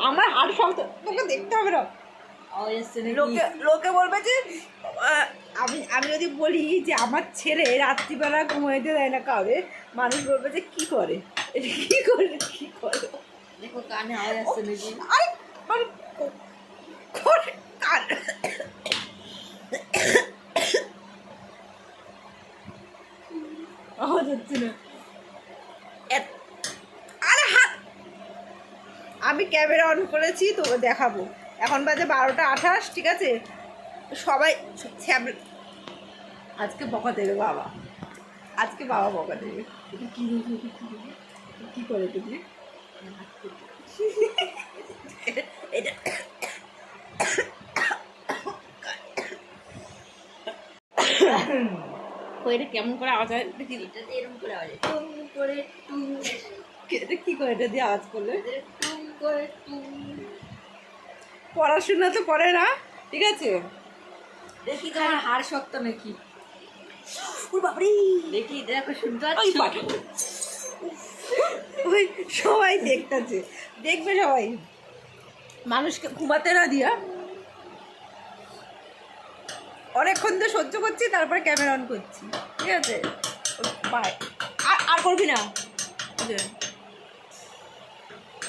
আমার হাড় শব্দ তোকে দেখতে হবে না। লোকে লোকে বলবে যে আমি আমি যদি বলি যে আমার ছেলে রাত্রিবেলা ঘুমাইতে দেয় না কাউরে মানুষ বলবে যে কি করে? এটা কি করে? কি করে? দেখো কানে আওয়াজ আসছে নাকি? আরে আরে ক- আওয়াজ হচ্ছে না। এত- আমি ক্যামেরা অন করেছি তো দেখাবো। এখন বাজে বারোটা আঠাশ ঠিক আছে? সবাই আজকে বকা দেবে বাবা। আজকে বাবা বকা দেবে। কি করে তুমি? এটা কেমন করে আওয়াজ হয়? এরকম করে আওয়াজ হয়। করে এটা কি করে? এটা দিয়ে আওয়াজ করলে? পড়াশোনা তো করে না ঠিক আছে? দেখি তোমার হাড় শক্ত নাকি? বাবারে! দেখি দেখো শুনতে ওই সবাই দেখতেছে। দেখবে সবাই। মানুষকে ঘুমাতে না দিয়া। অনেকক্ষণ তো সহ্য করছি তারপর ক্যামেরা অন করছি। ঠিক আছে? বাই। আর আর করবি না?